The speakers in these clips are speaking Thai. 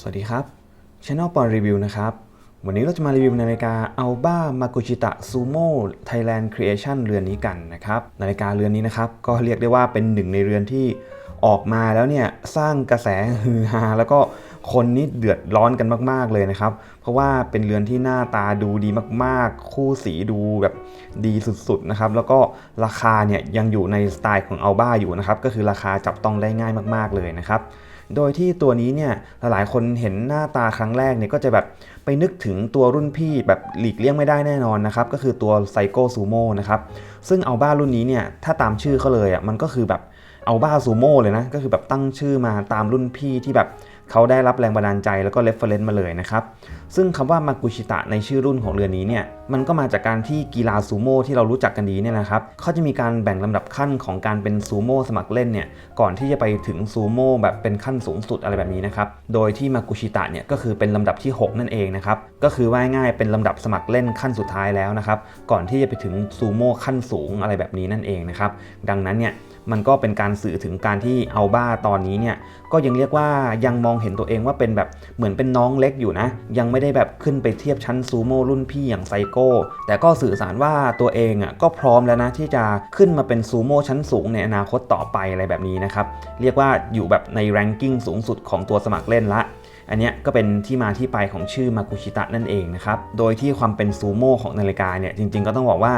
สวัสดีครับช anel ปอนรีวิวนะครับ วันนี้เราจะมารีวิวนาฬิกา Alba Makuchita Sumo Thailand Creation เรือนนี้กันนะครับ นาฬิกาเรือนนี้นะครับ ก็เรียกได้ว่าเป็นหนึ่งในเรือนที่ออกมาแล้วเนี่ยสร้างกระแสฮือฮาแล้วก็คนนี่เดือดร้อนกันมาก ๆ เลยนะครับ เพราะว่าเป็นเรือนที่หน้าตาดูดีมาก ๆ คู่สีดูแบบดีสุด ๆ นะครับ แล้วก็ราคาเนี่ยยังอยู่ในสไตล์ของ Alba อยู่นะครับ ก็คือราคาจับต้องได้ง่ายมาก ๆ เลยนะครับ โดยที่ตัวนี้เนี่ยหลายๆคนเห็นหน้าตาครั้งแรกเนี่ยก็จะแบบไปนึกถึงตัวรุ่นพี่แบบหลีกเลี่ยงไม่ได้แน่นอนนะครับก็คือตัวไซโกซูโม่นะครับซึ่งเอาบ้ารุ่นนี้เนี่ยถ้าตามชื่อเขาเลยอะมันก็คือแบบเอาบ้าซูโม่เลยนะก็คือแบบตั้งชื่อมาตามรุ่นพี่ที่แบบเขาได้รับแรงบันดาลใจแล้วก็เรฟเฟรนซ์มาเลยนะครับ ซึ่งคำว่ามากุชิตะในชื่อรุ่นของเรือนี้เนี่ยมันก็มาจากการที่กีฬาซูโม่ที่เรารู้จักกันดีเนี่ยนะครับเขาจะมีการแบ่งลำดับขั้นของการเป็นซูโม่สมัครเล่นเนี่ยก่อนที่จะไปถึงซูโม่แบบเป็นขั้นสูงสุดอะไรแบบนี้นะครับโดยที่มากุชิตะเนี่ยก็คือเป็นลำดับที่ 6 นั่นเองนะครับก็คือว่าง่ายเป็นลำดับสมัครเล่นขั้นสุดท้ายแล้วนะครับก่อนที่จะไปถึงซูโม่ขั้นสูงอะไรแบบนี้นั่นเองนะครับดังนั้นเนี่ย มันก็เป็นการสื่อถึงการที่เอาบ้าตอนนี้เนี่ยก็ยังเรียกว่ายังมองเห็นตัวเองว่าเป็นแบบเหมือนเป็นน้องเล็กอยู่นะ ยังไม่ได้แบบขึ้นไปเทียบชั้นซูโม่รุ่นพี่อย่างไซโก้แต่ก็สื่อสารว่าตัวเองอะก็พร้อมแล้วนะที่จะขึ้นมาเป็นซูโม่ชั้นสูงในอนาคตต่อไปอะไรแบบนี้นะครับเรียกว่าอยู่แบบในแรงกิ้งสูงสุดของตัวสมัครเล่นละอันนี้ก็เป็นที่มาที่ไปของชื่อมากุชิตะนั่นเองนะครับ โดยที่ความเป็นซูโม่ของนาฬิกาเนี่ยจริงๆก็ต้องบอกว่า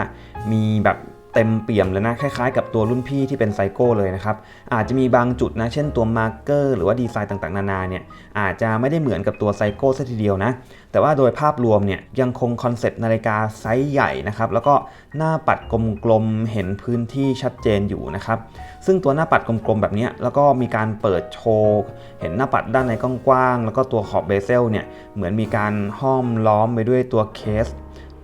มีแบบ เต็มเปี่ยมเลยนะ คล้ายๆกับตัวรุ่นพี่ที่เป็นไซโก้เลยนะครับ อาจจะมีบางจุดนะ เช่นตัวมาร์กเกอร์หรือว่าดีไซน์ต่างๆ นานาเนี่ย อาจจะไม่ได้เหมือนกับตัวไซโก้ซะทีเดียวนะ แต่ว่าโดยภาพรวมเนี่ย ยังคงคอนเซปต์นาฬิกาไซส์ใหญ่นะครับ แล้วก็หน้าปัดกลมๆ เห็นพื้นที่ชัดเจนอยู่นะครับ ซึ่งตัวหน้าปัดกลมๆ แบบนี้แล้วก็มีการเปิดโชว์ เห็นหน้าปัดด้านในกว้างๆ แล้วก็ตัวขอบเบเซลเนี่ย เหมือนมีการห้อมล้อมไปด้วยตัวเคส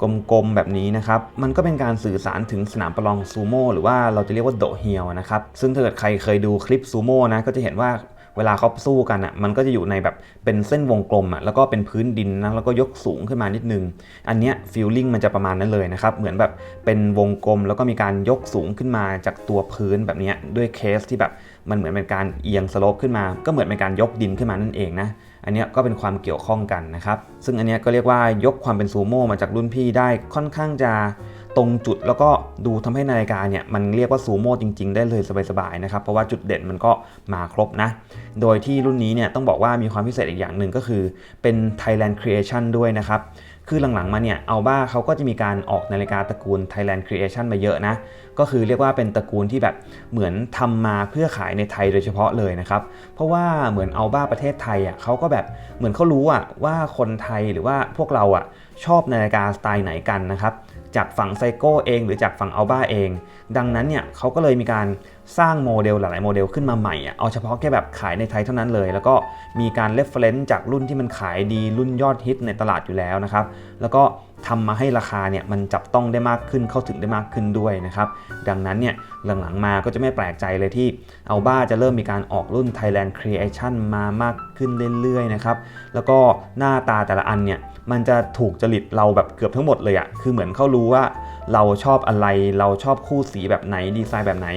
กลมๆแบบนี้นะครับ มันก็เป็นการสื่อสารถึงสนามประลองซูโม่หรือว่าเราจะเรียกว่าโดเฮียวนะครับ ซึ่งถ้าเกิดใครเคยดูคลิปซูโม่นะก็จะเห็นว่าเวลาเขาสู้กันอะมันก็จะอยู่ในแบบเป็นเส้นวงกลมอะแล้วก็เป็นพื้นดินนะแล้วก็ยกสูงขึ้นมานิดนึง อันเนี้ยฟีลลิ่งมันจะประมาณนั้นเลยนะครับ เหมือนแบบเป็นวงกลมแล้วก็มีการยกสูงขึ้นมาจากตัวพื้นแบบเนี้ยด้วยเคสที่แบบมันเหมือนเป็นการเอียงสโลปขึ้นมา ก็เหมือนเป็นการยกดินขึ้นมานั่นเองนะ อันนี้ก็เป็นความเกี่ยวข้องกันนะครับ ซึ่งอันนี้ก็เรียกว่ายกความเป็นซูโม่มาจากรุ่นพี่ได้ค่อนข้างจะตรงจุดแล้วก็ดูทำให้นาฬิกาเนี่ยมันเรียกว่าซูโม่จริงๆ ได้เลยสบายๆนะครับเพราะว่าจุดเด่นมันก็มาครบนะ โดยที่รุ่นนี้เนี่ยต้องบอกว่ามีความพิเศษอีกอย่างหนึ่งก็คือเป็น Thailand Creation ด้วยนะครับ คือหลังๆมาเนี่ยเอาบ้าเขาก็จะมีการออกนาฬิกาตระกูล Thailand Creation มาเยอะนะ ก็คือเรียกว่าเป็นตระกูลที่แบบเหมือนทำมาเพื่อขายในไทยโดยเฉพาะเลยนะครับ เพราะว่าเหมือนเอาบ้าประเทศไทยอะเขาก็แบบเหมือนเขารู้อะว่าคนไทยหรือว่าพวกเราอะชอบนาฬิกาสไตล์ไหนกันนะครับ จากฝั่งไซโก้เอง หรือจากฝั่งอัลบ้าเอง ดังนั้นเนี่ยเขาก็เลยมีการสร้างโมเดลหลายๆโมเดลขึ้นมาใหม่อะเอาเฉพาะแค่แบบขายในไทยเท่านั้นเลย แล้วก็มีการเรฟเฟรนซ์จากรุ่นที่มันขายดีรุ่นยอดฮิตในตลาดอยู่แล้วนะครับ แล้วก็ทำมาให้ราคาเนี่ยมันจับต้องได้มากขึ้นเข้าถึงได้มากขึ้นด้วยนะครับ ดังนั้นเนี่ยหลังๆมาก็จะไม่แปลกใจเลยที่เอาบ้าจะเริ่มมีการออกรุ่น Thailand Creation มามากขึ้นเรื่อยๆนะครับแล้วก็หน้าตาแต่ละอันเนี่ยมันจะถูกจริตเราแบบเกือบทั้งหมดเลยอะคือเหมือนเขารู้ว่าเราชอบอะไรเราชอบคู่สีแบบไหนดีไซน์แบบไหน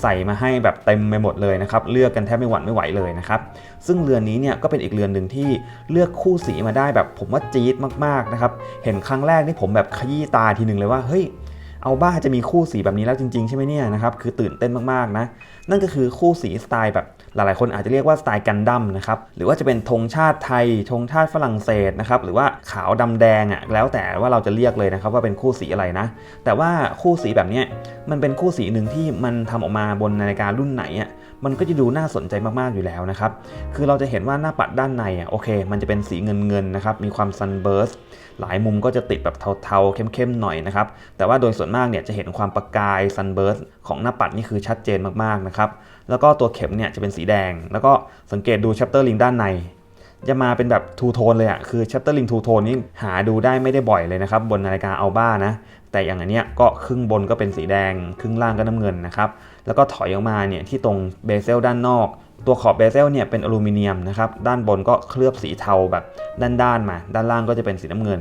ใส่มาให้แบบเต็มไปหมดเลยนะครับเลือกกันแทบไม่หวั่นไม่ไหวเลยนะครับซึ่งเรือนนี้เนี่ยก็เป็นอีกเรือนหนึ่งที่เลือกคู่สีมาได้แบบผมว่าจี๊ดมากๆนะครับเห็นครั้งแรกนี่ผมแบบขยี้ตาทีหนึ่งเลยว่าเฮ้ยเอาบ้าจะมีคู่สีแบบนี้แล้วจริงๆใช่ไหมเนี่ยนะครับคือตื่นเต้นมากๆนะนั่นก็คือคู่สีสไตล์แบบ หลายๆ คนอาจจะเรียกว่าสไตล์กันดั้มนะครับหรือว่าจะเป็นธงชาติไทยธงชาติฝรั่งเศสนะครับหรือว่าขาวดำแดงอะ่ะแล้วแต่ว่าเราจะเรียกเลยนะครับว่าเป็นคู่สีอะไรนะ แต่ว่าคู่สีแบบนี้มันเป็นคู่สีหนึ่งที่มันทำออกมาบนนาฬิการุ่นไหนอะมันก็จะดูน่าสนใจมากๆอยู่แล้วนะครับ คือเราจะเห็นว่าหน้าปัดด้านในอะโอเค มันจะเป็นสีเงินเงินๆนะครับ มีความซันเบิร์สหลายมุมก็จะติดแบบเทาๆ เข้มๆหน่อยนะครับ แต่ว่าโดยส่วนมากเนี่ยจะเห็นความประกายซันเบิร์สของหน้าปัดนี่คือชัดเจนมากๆนะครับ แล้วก็ตัวเข็มเนี่ยจะเป็นสีแดง แล้วก็สังเกตดูชัปเตอร์ลิงด้านใน จะมาเป็นแบบทูโทนเลยอะ่ะคือชัปเตอร์ลิงทูโทนนี่หาดูได้ไม่ได้บ่อยเลยนะครับ บนนาฬิกาอัลบ้านะ แต่อย่างอันเนี้ยก็ครึ่งบนก็เป็นสีแดง ครึ่งล่างก็น้ำเงินนะครับ แล้วก็ถอยออกมาเนี่ยที่ตรงเบเซลด้านนอก ตัวขอบเบเซลเนี่ยเป็นอลูมิเนียมนะครับ ด้านบนก็เคลือบสีเทาแบบด้านๆมา ด้านล่างก็จะเป็นสีน้ำเงิน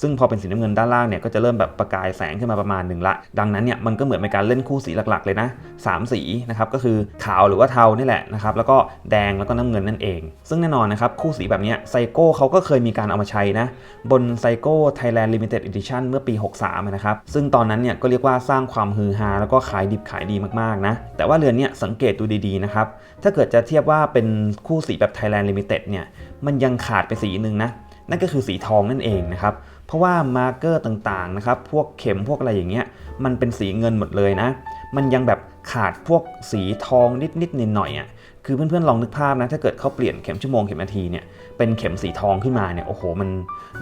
ซึ่งพอเป็นสีน้ำเงินด้านล่างเนี่ยก็จะเริ่มแบบประกายแสงขึ้นมาประมาณหนึ่งละ ดังนั้นเนี่ยมันก็เหมือนเป็นการเล่นคู่สีหลักๆเลยนะสามสีนะครับก็คือขาวหรือว่าเทานี่แหละนะครับแล้วก็แดงแล้วก็น้ำเงินนั่นเอง ซึ่งแน่นอนนะครับคู่สีแบบนี้ไซโก้เขาก็เคยมีการเอามาใช้นะบนไซโก้ Thailand Limited Edition เมื่อปี 63นะครับซึ่งตอนนั้นเนี่ยก็เรียกว่าสร้างความฮือฮาแล้วก็ขายดิบขายดีมากๆนะแต่ว่าเรือนเนี่ยสังเกตดูดีๆนะครับถ้าเกิดจะเทียบว่าเป็นคู่สีแบบ Thailand Limited เนี่ยมันยังขาดไปสีหนึ่งนะนั่นก็คือสีทองนั่นเองนะครับ เพราะว่ามาร์เกอร์ต่างๆนะครับพวกเข็มพวกอะไรอย่างเงี้ยมันเป็นสีเงินหมดเลยนะ มันยังแบบขาดพวกสีทองนิดๆหน่อยๆอะ คือเพื่อนๆลองนึกภาพนะ ถ้าเกิดเขาเปลี่ยนเข็มชั่วโมงเข็มนาทีเนี่ยเป็นเข็มสีทองขึ้นมาเนี่ยโอ้โห มัน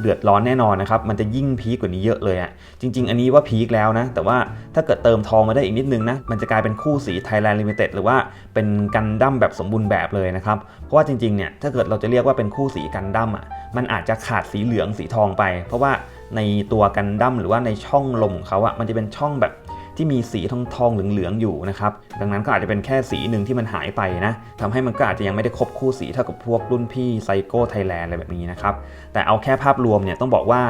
เดือดร้อนแน่นอนนะครับ มันจะยิ่งพีกกว่านี้เยอะเลยอะจริง ๆ อันนี้ว่าพีคแล้วนะ แต่ว่าถ้าเกิดเติมทองมาได้อีกนิดนึงนะ มันจะกลายเป็นคู่สี Thailand Limited หรือว่าเป็นกันดั้มแบบสมบูรณ์แบบเลยนะครับ เพราะว่าจริงๆเนี่ยถ้าเกิดเราจะเรียกว่าเป็นคู่สีกันดั้มอะมันอาจจะขาดสีเหลืองสีทองไป เพราะว่าในตัวกันดั้มหรือว่าในช่องลมของเขาอะมันจะเป็นช่องแบบ ที่มีสีทองทองเหลืองๆอยู่นะครับดังนั้นก็อาจจะเป็นแค่สีหนึ่งที่มันหายไปนะทำให้มันก็อาจจะยังไม่ได้ครบคู่สีเท่ากับพวกรุ่นพี่ไซโก้ไทยแลนด์อะไรแบบนี้นะครับแต่เอาแค่ภาพรวมเนี่ยต้องบอกว่า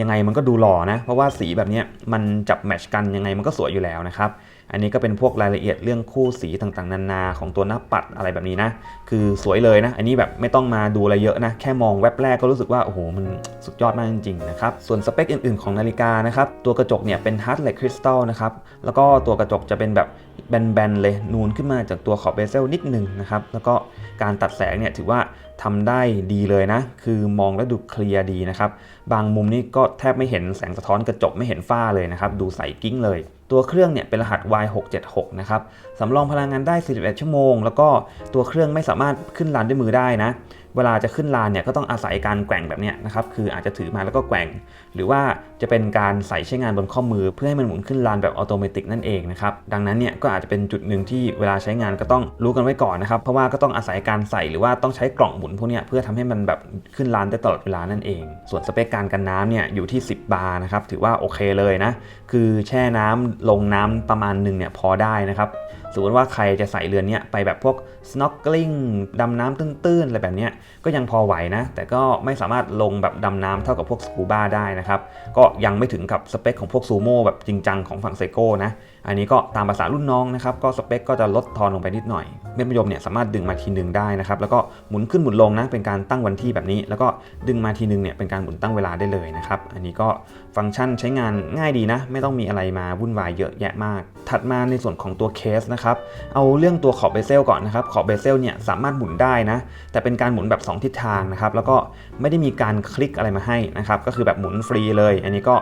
ยังไงมันก็ดูหล่อนะเพราะว่าสีแบบนี้มันจับแมทชกันยังไงมันก็สวยอยู่แล้วนะครับ อันนี้ก็เป็นพวกรายละเอียดเรื่องคู่สีต่างๆ นานาของตัวหน้าปัดอะไรแบบนี้นะ คือสวยเลยนะ อันนี้แบบไม่ต้องมาดูอะไรเยอะนะ แค่มองแว็บแรกก็รู้สึกว่า โอ้โห มันสุดยอดมากจริงๆนะครับ ส่วนสเปคอื่นๆของนาฬิกานะครับ ตัวกระจกเนี่ยเป็นฮาร์ดเล k คริสตัลนะครับ แล้วก็ตัวกระจกจะเป็นแบบแบนๆเลยนูนขึ้นมาจากตัวขอบเบเซลนิดนึงนะครับ แล้วก็การตัดแสงเนี่ยถือว่าทำได้ดีเลยนะ คือมองแล้วดูเคลียร์ดีนะครับ บางมุมนี่ก็แทบไม่เห็นแสงสะท้อนกระจกไม่เห็นฝ้าเลยนะครับ ดูใสกิ้งเลย ตัวเครื่องเนี่ยเป็นรหัส Y676 นะครับสำรองพลังงานได้ 41 ชั่วโมง แล้วก็ตัวเครื่องไม่สามารถขึ้นลานด้วยมือได้นะ เวลาจะขึ้นลานเนี่ยก็ต้องอาศัยการแกว่งแบบนี้นะครับ คืออาจจะถือมาแล้วก็แกว่ง หรือว่าจะเป็นการใส่ใช้งานบนข้อมือ เพื่อให้มันหมุนขึ้นลานแบบอัตโนมัตินั่นเองนะครับ ดังนั้นเนี่ยก็อาจจะเป็นจุดหนึ่งที่เวลาใช้งานก็ต้องรู้กันไว้ก่อนนะครับ เพราะว่าก็ต้องอาศัยการใส่หรือว่าต้องใช้กล่องหมุนพวกนี้เพื่อทำให้มันแบบขึ้นลานได้ตลอดเวลานั่นเอง ส่วนสเปคการกันน้ำเนี่ยอยู่ที่ 10 บาร์นะครับ ถือว่าโอเคเลยนะ คือแช่น้ำลงน้ำประมาณหนึ่งเนี่ยพอได้นะครับ สมมติว่าใครจะใส่เรือนเนี้ยไปแบบพวก snorkeling ดำน้ำตื้นๆอะไรแบบเนี้ยก็ยังพอไหวนะ แต่ก็ไม่สามารถลงแบบดำน้ำเท่ากับพวกสกูบ้าได้นะครับก็ยังไม่ถึงกับสเปคของพวกซูโม่แบบจริงจังของฝั่งไซโก้นะอันนี้ก็ตามภาษารุ่นน้องนะครับก็สเปคก็จะลดทอนลงไปนิดหน่อยเม็ดมะยมเนี่ยสามารถดึงมาทีหนึ่งได้นะครับแล้วก็หมุนขึ้นหมุนลงนะเป็นการตั้งวันที่แบบนี้ แล้วก็ดึงมาทีหนึ่งเนี่ยเป็นการหมุนตั้งเวลาได้เลยนะครับอันนี้ก็ฟังก์ชันใช้งานง่ายดีนะ ไม่ต้องมีอะไรมาวุ่นวายเยอะแยะมาก ถัดมาในส่วนของตัวเคสนะครับ เอาเรื่องตัวขอบเบเซลก่อนนะครับ ขอบเบเซลเนี่ยสามารถหมุนได้นะ แต่เป็นการหมุนแบบ 2 ทิศทางนะครับ แล้วก็ไม่ได้มีการคลิกอะไรมาให้นะครับ ก็คือแบบหมุนฟรีเลย อันนี้ก็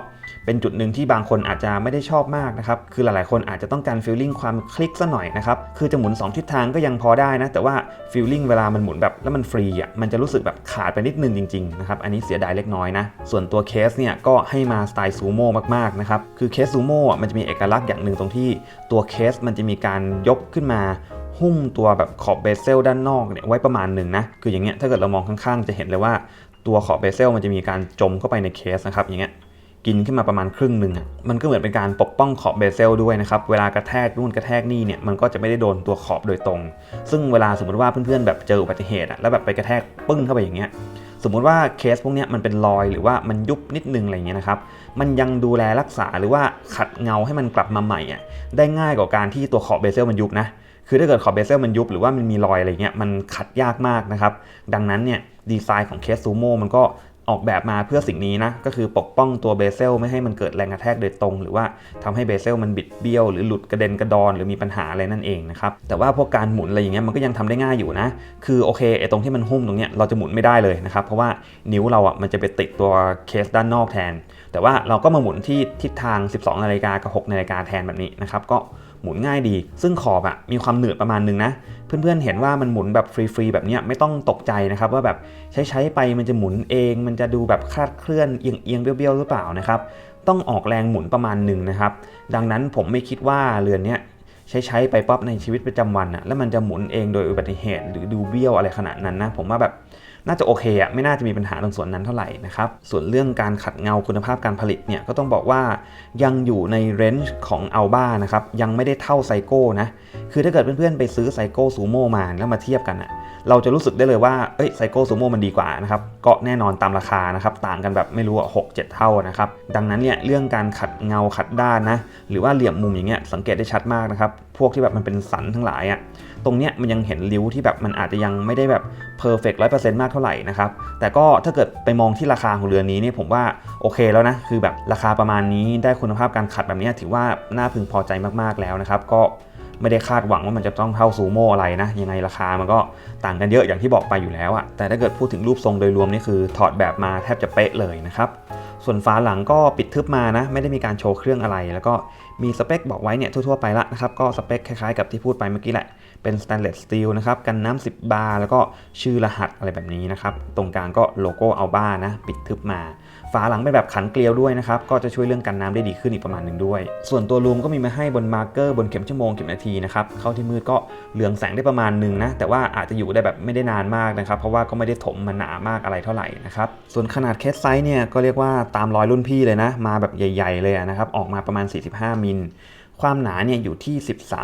เป็นจุดหนึ่งที่บางคนอาจจะไม่ได้ชอบมากนะครับ คือหลายๆ คนอาจจะต้องการฟีลลิ่งความคลิกซะหน่อยนะครับ คือจะหมุน 2 ทิศทางก็ยังพอได้นะ แต่ว่าฟีลลิ่งเวลามันหมุนแบบแล้วมันฟรีอะ มันจะรู้สึกแบบขาดไปนิดนึงจริงๆนะครับ อันนี้เสียดายเล็กน้อยนะ ส่วนตัวเคสเนี่ยก็ให้มาสไตล์ซูโม่มากๆนะครับ คือเคสซูโม่อะมันจะมีเอกลักษณ์อย่างหนึ่งตรงที่ตัวเคสมันจะมีการยกขึ้นมาหุ้มตัวแบบขอบเบเซลด้านนอกเนี่ยไว้ประมาณหนึ่งนะ คืออย่างเงี้ยถ้าเกิดเรามองข้างๆ จะเห็นเลยว่าตัวขอบเบเซลมันจะมีการจมเข้าไปในเคสนะครับอย่างเงี้ยกินขึ้นมาประมาณครึ่งหนึ่งอะมันก็เหมือนเป็นการปกป้องขอบเบเซลด้วยนะครับ เวลากระแทกนู่นกระแทกนี่เนี่ยมันก็จะไม่ได้โดนตัวขอบโดยตรง ซึ่งเวลาสมมติว่าเพื่อนๆแบบเจออุบัติเหตุอะแล้วแบบไปกระแทกปึ้งเข้าไปอย่างเงี้ย สมมุติว่าเคสพวกนี้มันเป็นรอยหรือว่ามันยุบนิดนึงอะไรเงี้ยนะครับ มันยังดูแลรักษาหรือว่าขัดเงาให้มันกลับมาใหม่อะได้ง่ายกว่าการที่ตัวขอบเบเซลมันยุบนะคือถ้าเกิดขอบเบเซลมันยุบหรือว่ามันมีรอยอะไรเงี้ยมันขัดยากมากนะครับ ดังนั้นเนี่ยดีไซน์ของเคสซูโม่มันก็ ออกแบบมาเพื่อสิ่งนี้นะ ก็คือปกป้องตัวเบเซลไม่ให้มันเกิดแรงกระแทกโดยตรง หรือว่าทำให้เบเซลมันบิดเบี้ยวหรือหลุดกระเด็นกระดอนหรือมีปัญหาอะไรนั่นเองนะครับ แต่ว่าพวกการหมุนอะไรอย่างเงี้ยมันก็ยังทำได้ง่ายอยู่นะ คือโอเคไอ้ตรงที่มันหุ้มตรงเนี้ยเราจะหมุนไม่ได้เลยนะครับ เพราะว่านิ้วเราอะมันจะไปติดตัวเคสด้านนอกแทน แต่ว่าเราก็มาหมุนที่ทิศทาง 12 นาฬิกากับ 6 นาฬิกาแทนแบบนี้นะครับก็ หมุนง่ายดี ซึ่งขอบอะมีความหนืดประมาณนึงนะ เพื่อนๆเห็นว่ามันหมุนแบบฟรีๆแบบนี้ไม่ต้องตกใจนะครับว่าแบบใช้ใช้ๆไปมันจะหมุนเอง มันจะดูแบบคลาดเคลื่อนเอียงๆเบี้ยวๆหรือเปล่านะครับต้องออกแรงหมุนประมาณหนึ่งนะครับ ดังนั้นผมไม่คิดว่าเรือนนี้ใช้ใช้ไปป๊อปในชีวิตประจำวันอะแล้วมันจะหมุนเองโดยอุบัติเหตุหรือดูเบี้ยวอะไรขนาดนั้นนะ ผมว่าแบบ น่าจะโอเคอะไม่น่าจะมีปัญหาตรงส่วนนั้นเท่าไหร่นะครับส่วนเรื่องการขัดเงาคุณภาพการผลิตเนี่ยก็ต้องบอกว่ายังอยู่ในเรนจ์ของอัลบ้านะครับยังไม่ได้เท่าไซโก้นะคือถ้าเกิดเพื่อนๆไปซื้อไซโก้ซูโม่มาแล้วมาเทียบกันอะ เราจะรู้สึกได้เลยว่าเอ้ยไซโก้ซูโม่มันดีกว่านะครับก็แน่นอนตามราคานะครับต่างกันแบบไม่รู้อะหกเจ็ดเท่านะครับดังนั้นเนี่ยเรื่องการขัดเงาขัดด้านนะหรือว่าเหลี่ยมมุมอย่างเงี้ยสังเกตได้ชัดมากนะครับพวกที่แบบมันเป็นสันทั้งหลายอะตรงเนี้ยมันยังเห็นริ้วที่แบบมันอาจจะยังไม่ได้แบบเพอร์เฟกต์ร้อยเปอร์เซ็นต์มากเท่าไหร่นะครับแต่ก็ถ้าเกิดไปมองที่ราคาของเรือนนี้เนี่ยผมว่าโอเคแล้วนะคือแบบราคาประมาณนี้ได้คุณภาพการขัดแบบนี้ถือว่าน่าพึงพอใจมากๆแล้วนะครับก็ ไม่ได้คาดหวังว่ามันจะต้องเท่าซูโม่อะไรนะ ยังไงราคามันก็ต่างกันเยอะอย่างที่บอกไปอยู่แล้วอะแต่ถ้าเกิดพูดถึงรูปทรงโดยรวมนี่คือถอดแบบมาแทบจะเป๊ะเลยนะครับส่วนฝาหลังก็ปิดทึบมานะ ไม่ได้มีการโชว์เครื่องอะไร แล้วก็มีสเปคบอกไว้เนี่ยทั่วๆไปละนะครับ ก็สเปคคล้ายๆกับที่พูดไปเมื่อกี้แหละ เป็น stainless steel นะครับ กันน้ำ 10 บาร์ แล้วก็ชื่อรหัสอะไรแบบนี้นะครับ ตรงกลางก็โลโก้อัลบ้านะ ปิดทึบมา ฝาหลังเป็นแบบขันเกลียวด้วยนะครับ ก็จะช่วยเรื่องกันน้ำได้ดีขึ้นอีกประมาณหนึ่งด้วย ส่วนตัวรูมก็มีมาให้บนมาร์กเกอร์บนเข็มชั่วโมงเข็มนาทีนะครับ เข้าที่มืดก็เหลืองแสงได้ประมาณหนึ่งนะ แต่ว่าอาจจะอยู่ได้แบบไม่ได้นานมากนะครับ เพราะว่าก็ไม่ได้ถมมาหนามากอะไรเท่าไหร่นะครับ ส่วนขนาดเคสไซส์เนี่ยก็เรียกว่าตามรอยรุ่นพี่เลยนะ มาแบบใหญ่ ๆ เลยนะครับ ออกมาประมาณ 45 มิลความหนาเนี่ยอยู่ที่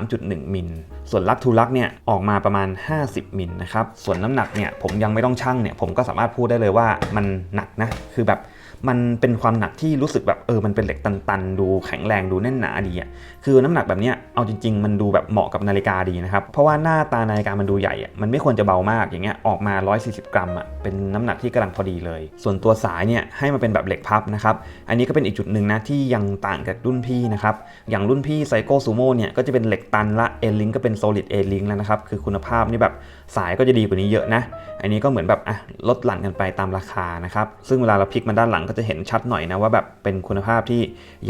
13.1 มิล ส่วนลักทูลักเนี่ยออกมาประมาณ 50 มิลนะครับ ส่วนน้ำหนักเนี่ยผมยังไม่ต้องชั่งเนี่ยผมก็สามารถพูดได้เลยว่ามันหนักนะ คือแบบ มันเป็นความหนักที่รู้สึกแบบเออมันเป็นเหล็กตันๆ ดูแข็งแรงดูแน่นหนาดีอะคือน้ำหนักแบบเนี้ยเอาจริง ๆ มันดูแบบเหมาะกับนาฬิกาดีนะครับเพราะว่าหน้าตานาฬิกามันดูใหญ่อะมันไม่ควรจะเบามากอย่างเงี้ยออกมา 140 กรัมอะเป็นน้ำหนักที่กำลังพอดีเลย ส่วนตัวสายเนี่ยให้มาเป็นแบบเหล็กพับนะครับอันนี้ก็เป็นอีกจุดหนึ่งนะที่ยังต่างกับรุ่นพี่นะครับอย่างรุ่นพี่ไซโกซูโม่เนี่ยก็จะเป็นเหล็กตันละเอลิงก็เป็น solid A link แล้วนะครับคือคุณภาพนี่แบบสายก็จะดีกว่านี้เยอะนะ อันนี้ก็เหมือนแบบอะลดหลั่นกันไปตามราคานะครับซึ่งเวลาเราพลิกมาด้านหลังก็จะเห็นชัดหน่อยนะว่าแบบเป็นคุณภาพที่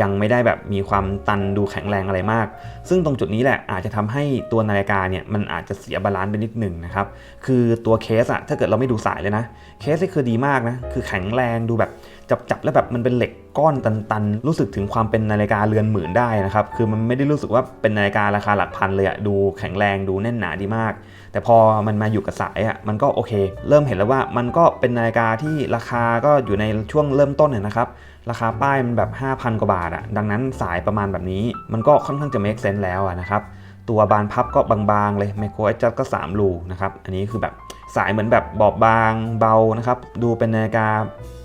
ยังไม่ได้แบบมีความตันดูแข็งแรงอะไรมาก ซึ่งตรงจุดนี้แหละอาจจะทำให้ตัวนาฬิกาเนี่ยมันอาจจะเสียบาลานซ์ไปนิดหนึ่งนะครับคือตัวเคสอะถ้าเกิดเราไม่ดูสายเลยนะเคสนี่คือดีมากนะคือแข็งแรงดูแบบ จับจับแล้วแบบมันเป็นเหล็กก้อนตันๆ รู้สึกถึงความเป็นนาฬิกาเรือนหมื่นได้นะครับ คือมันไม่ได้รู้สึกว่าเป็นนาฬิการาคาหลักพันเลยอะดูแข็งแรงดูแน่นหนาดีมาก แต่พอมันมาอยู่กับสายอะมันก็โอเค เริ่มเห็นแล้วว่ามันก็เป็นนาฬิกาที่ราคาก็อยู่ในช่วงเริ่มต้นเนี่ยนะครับ ราคาป้ายมันแบบ 5,000 กว่าบาทอะดังนั้นสายประมาณแบบนี้ มันก็ค่อนข้างจะ make sense แล้วอะนะครับตัวบานพับก็บางๆเลยไมโคร a d j u s t ก็ 3 รูนะครับ อันนี้คือแบบสายเหมือนแบบบอบบางเบานะครับ ดูเป็นนาฬิกา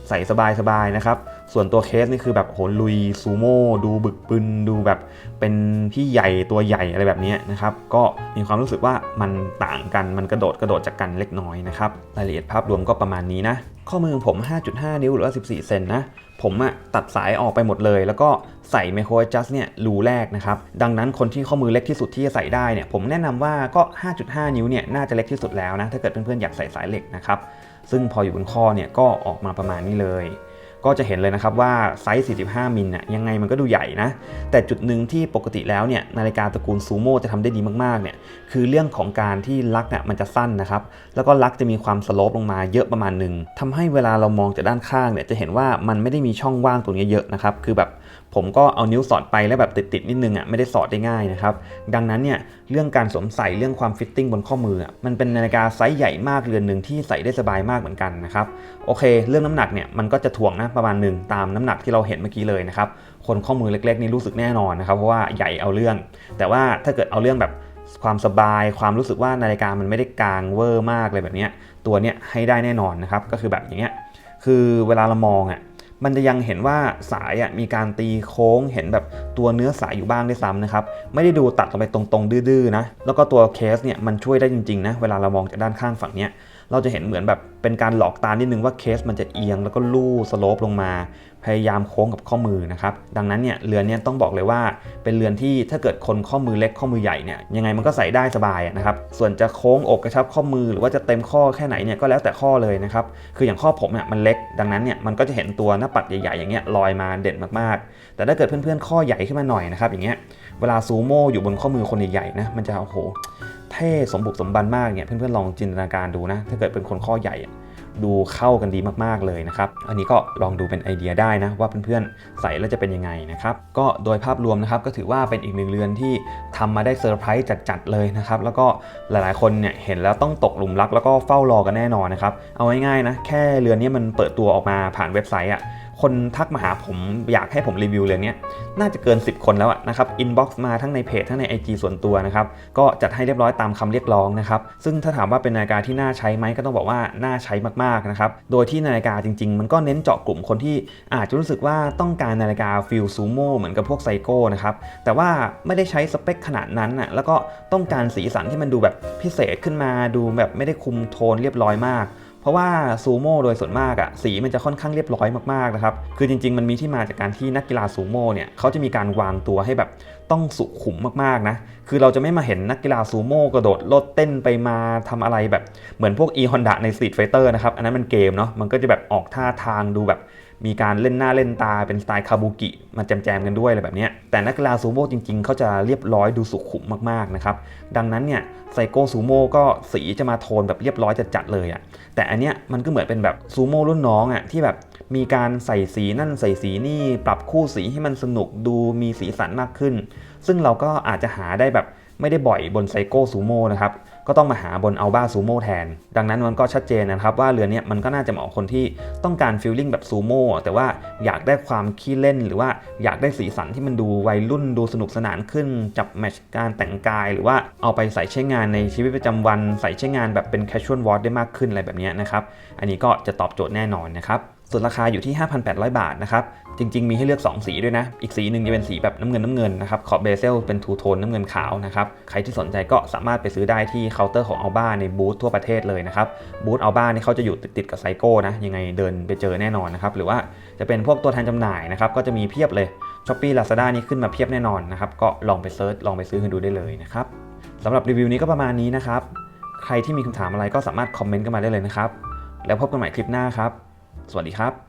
ใส่สบายๆนะครับ ส่วนตัวเคสนี่คือแบบโหลุยซูโม่ดูบึกบึนดูแบบเป็นพี่ใหญ่ตัวใหญ่อะไรแบบนี้นะครับ ก็มีความรู้สึกว่ามันต่างกันมันกระโดดกระโดดจากกันเล็กน้อยนะครับรายละเอียดภาพรวมก็ประมาณนี้นะ ข้อมือของผม 5.5 นิ้วหรือว่า 14 เซนนะ ผมอะตัดสายออกไปหมดเลย แล้วก็ใส่ไมโคร adjust เนี่ยรูแรกนะครับ ดังนั้นคนที่ข้อมือเล็กที่สุดที่จะใส่ได้เนี่ยผมแนะนำว่าก็ 5.5 นิ้วเนี่ยน่าจะเล็กที่สุดแล้วนะถ้าเกิดเพื่อนๆอยากใส่สายเหล็กนะครับ ซึ่งพออยู่บนข้อเนี่ยก็ออกมาประมาณนี้เลย ก็จะเห็นเลยนะครับว่าไซส์ 45 มิลน่ะยังไงมันก็ดูใหญ่นะ แต่จุดหนึ่งที่ปกติแล้วเนี่ยนาฬิกาตระกูลซูโม่จะทำได้ดีมากๆเนี่ยคือเรื่องของการที่ลักเนี่ยมันจะสั้นนะครับ แล้วก็ลักจะมีความสโลปลงมาเยอะประมาณหนึ่งทำให้เวลาเรามองจากด้านข้างเนี่ยจะเห็นว่ามันไม่ได้มีช่องว่างตรงนี้เยอะนะครับคือแบบ ผมก็เอานิ้วสอดไปแล้วแบบติดๆนิดนึงอะไม่ได้สอดได้ง่ายนะครับ ดังนั้นเนี่ยเรื่องการสวมใส่เรื่องความฟิตติ้งบนข้อมืออะมันเป็นนาฬิกาไซส์ใหญ่มากเรือนหนึ่งที่ใส่ได้สบายมากเหมือนกันนะครับโอเค เรื่องน้ำหนักเนี่ยมันก็จะถ่วงนะประมาณหนึ่งตามน้ำหนักที่เราเห็นเมื่อกี้เลยนะครับคนข้อมือเล็กๆนี่รู้สึกแน่นอนนะครับเพราะว่าใหญ่เอาเรื่อง แต่ว่าถ้าเกิดเอาเรื่องแบบความสบายความรู้สึกว่านาฬิกามันไม่ได้กลางเวอร์มากเลยแบบนี้ตัวเนี้ยให้ได้แน่นอนนะครับก็คือแบบอย่างเงี้ยคือเวลาเรามองอะ มันจะยังเห็นว่าสายอะมีการตีโค้งเห็นแบบตัวเนื้อสายอยู่บ้างด้วยซ้ำนะครับ ไม่ได้ดูตัดลงไปตรงๆ ดื้อๆนะ แล้วก็ตัวเคสเนี่ยมันช่วยได้จริงๆนะ เวลาเรามองจากด้านข้างฝั่งเนี้ย เราจะเห็นเหมือนแบบเป็นการหลอกตานิดนึงว่าเคสมันจะเอียงแล้วก็ลู่สโลปลงมา พยายามโค้งกับข้อมือนะครับ ดังนั้นเนี่ยเรือนเนี่ยต้องบอกเลยว่าเป็นเรือนที่ถ้าเกิดคนข้อมือเล็กข้อมือใหญ่เนี่ยยังไงมันก็ใส่ได้สบายนะครับ ส่วนจะโค้งอกกระชับข้อมือหรือว่าจะเต็มข้อแค่ไหนเนี่ยก็แล้วแต่ข้อเลยนะครับ คืออย่างข้อผมเนี่ยมันเล็ก ดังนั้นเนี่ยมันก็จะเห็นตัวหน้าปัดใหญ่ๆอย่างเงี้ยลอยมาเด่นมากๆ แต่ถ้าเกิดเพื่อนๆข้อใหญ่ขึ้นมาหน่อยนะครับอย่างเงี้ย เวลาซูโม่อยู่บนข้อมือคนใหญ่ๆนะมันจะโอ้โหเท่สมบุกสมบันมากเนี่ยเพื่อนๆลองจินตนาการดูนะถ้าเกิดเป็นคนข้อใหญ่ดูเข้ากันดีมากๆเลยนะครับ อันนี้ก็ลองดูเป็นไอเดียได้นะว่าเพื่อนๆใส่แล้วจะเป็นยังไงนะครับ ก็โดยภาพรวมนะครับก็ถือว่าเป็นอีกหนึ่งเรือนที่ทำมาได้เซอร์ไพรส์จัดๆเลยนะครับ แล้วก็หลายๆคนเนี่ยเห็นแล้วต้องตกหลุมรักแล้วก็เฝ้ารอกันแน่นอนนะครับ เอาง่ายๆนะแค่เรือนนี้มันเปิดตัวออกมาผ่านเว็บไซต์อะ คนทักมาหาผมอยากให้ผมรีวิวเรื่องนี้น่าจะเกิน 10 คนแล้วนะครับอินบ็อกซ์มาทั้งในเพจทั้งใน IG ส่วนตัวนะครับก็จัดให้เรียบร้อยตามคำเรียกร้องนะครับซึ่งถ้าถามว่าเป็นนาฬิกาที่น่าใช้ไหมก็ต้องบอกว่าน่าใช้มากๆนะครับโดยที่นาฬิกาจริง ๆ มันก็เน้นเจาะกลุ่มคนที่อาจจะรู้สึกว่าต้องการนาฬิกาฟิลซูโม่เหมือนกับพวกไซโก้นะครับแต่ว่าไม่ได้ใช้สเปคขนาดนั้นอะแล้วก็ต้องการสีสันที่มันดูแบบพิเศษขึ้นมาดูแบบไม่ได้คุมโทนเรียบร้อยมาก ราะว่าซูโม่โดยส่วนมากอะสีมันจะค่อนข้างเรียบร้อยมากๆนะครับคือจริง ๆ มันมีที่มาจากการที่นักกีฬาซูโม่เนี่ยเขาจะมีการวางตัวให้แบบต้องสุขุมมากๆนะคือเราจะไม่มาเห็นนักกีฬาซูโม่กระโดดโลดเต้นไปมาทำอะไรแบบเหมือนพวกอีฮอนดะในสตรีทไฟเตอร์นะครับอันนั้นมันเกมเนาะมันก็จะแบบออกท่าทางดูแบบ มีการเล่นหน้าเล่นตาเป็นสไตล์คาบุกิมาแจมๆกันด้วยอะไรแบบนี้แต่นักกีฬาซูโม่จริงๆ เขาจะเรียบร้อยดูสุขุมมากๆนะครับดังนั้นเนี่ยไซโก้ซูโม่ก็สีจะมาโทนแบบเรียบร้อยจัดๆเลยอะ่ะแต่อันเนี้ยมันก็เหมือนเป็นแบบซูโม่รุ่นน้องอะ่ะที่แบบมีการใส่สีนั่นใส่สีนี่ปรับคู่สีให้มันสนุกดูมีสีสันมากขึ้น ซึ่งเราก็อาจจะหาได้แบบ ไม่ได้บ่อยบนไซโก้ซูโม่นะครับก็ต้องมาหาบนอัลบาซูโม่แทน ดังนั้นมันก็ชัดเจนนะครับว่าเรือเนี้ยมันก็น่าจะเหมาะคนที่ต้องการฟีลลิ่งแบบซูโม่แต่ว่าอยากได้ความขี้เล่น หรือว่าอยากได้สีสันที่มันดูวัยรุ่นดูสนุกสนานขึ้น จับแมชการแต่งกาย หรือว่าเอาไปใส่ใช้งานในชีวิตประจำวันใส่ใช้งานแบบเป็น casual watch ได้มากขึ้นอะไรแบบนี้นะครับ อันนี้ก็จะตอบโจทย์แน่นอนนะครับส่วนราคาอยู่ที่ 5,800 บาทนะครับ จริง ๆ มีให้เลือก 2 สีด้วยนะ อีกสีหนึ่งจะเป็นสีแบบน้ำเงินน้ำเงินนะครับ ขอบเบเซลเป็นทูโทนน้ำเงินขาวนะครับ ใครที่สนใจก็สามารถไปซื้อได้ที่เคาน์เตอร์ของอัลบ้าในบูธทั่วประเทศเลยนะครับ บูธอัลบ้านี่เขาจะอยู่ติดๆกับไซโก้นะ ยังไงเดินไปเจอแน่นอนนะครับ หรือว่าจะเป็นพวกตัวแทนจำหน่ายนะครับ ก็จะมีเพียบเลย s h อ p e e Lazada นี่ขึ้นมาเพียบแน่นอนนะครับ ก็ลองไปเซิร์ช ลองไปซื้อกันดูได้เลยนะครับสำหรับรีวิวนี้ก็ประมาณนี้นะครับ ใครที่มีคำถามอะไรก็สามารถคอมเมนต์กันมาได้เลยนะครับ แล้วพบกันใหม่คลิปหน้าครับ สวัสดีครับ